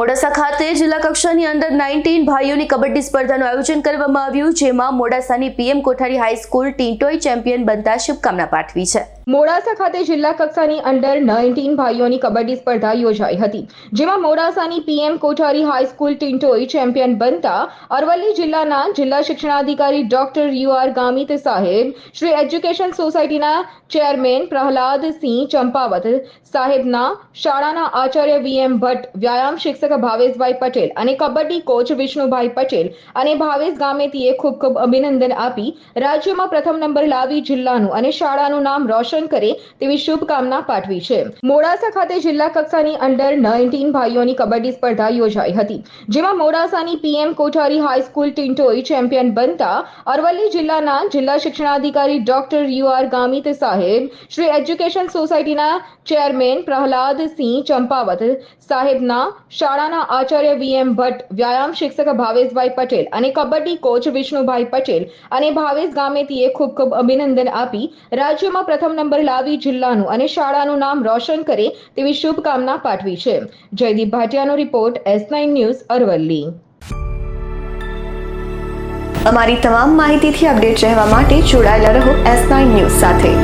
મોડાસા ખાતે જિલ્લા કક્ષાની અંડર નાઇન્ટીન ભાઈઓની કબડ્ડી સ્પર્ધાનું આયોજન કરવામાં આવ્યું, જેમાં મોડાસાની PM Kothari high school Tintoi champion બનતા શુભકામના પાઠવી છે. મોડાસા ખાતે જિલ્લા કક્ષાની અંડર નાઇન્ટીન ભાઈઓની કબડ્ડી સ્પર્ધા યોજાઈ હતી, જેમાં મોડાસાની PM Kothari high school Tintoi champion બનતા અરવલ્લી જિલ્લાના જિલ્લા શિક્ષણાધિકારી ડોક્ટર યુ ગામિત સાહેબ, શ્રી એજ્યુકેશન સોસાયટીના ચેરમેન પ્રહલાદસિંહ ચંપાવત, સાહેબના શાળાના આચાર્ય વી એમ ભટ્ટ, વ્યાયામ શિક્ષક ભાવેશભાઈ પટેલ અને કબડ્ડી કોચ વિષ્ણુભાઈ પટેલ અને ભાવેશ ગામેતીએ ખૂબ ખૂબ અભિનંદન આપી, રાજ્યમાં પ્રથમ નંબર લાવી જિલ્લાનું અને શાળાનું નામ રોશન કરે તેવી શુભકામના પાઠવી છે. મોડાસા ખાતે જિલ્લા કક્ષાની અંડર નાઇન્ટીન ભાઈઓની કબડ્ડી સ્પર્ધા યોજાઈ હતી, જેમાં મોડાસાની PM Kothari high school Tintoi champion બનતા અરવલ્લી જિલ્લાના જિલ્લા શિક્ષણાધિકારી ડોક્ટર યુ આર ગામિત સાહેબ, શ્રી એજ્યુકેશન સોસાયટીના ચેરમેન પ્રહલાદસિંહ ચંપાવત, સાહેબના શાળાના આચાર્ય વી એમ ભટ્ટ, વ્યાયામ શિક્ષક ભાવેશભાઈ પટેલ અને કબડ્ડી કોચ વિષ્ણુભાઈ પટેલ અને ભાવેશ ગામેતીએ ખૂબ ખૂબ અભિનંદન આપી. રાજ્યમાં પ્રથમ નંબર લાવી જિલ્લાનું અને શાળાનું નામ રોશન કરે તેવી શુભકામના પાઠવી છે. Jaydeep ભાટિયાનો report S nine news Aravalli. અમારી તમામ માહિતીથી અપડેટ રહેવા માટે જોડાયેલા રહો એસ નાઇન ન્યૂઝ સાથે.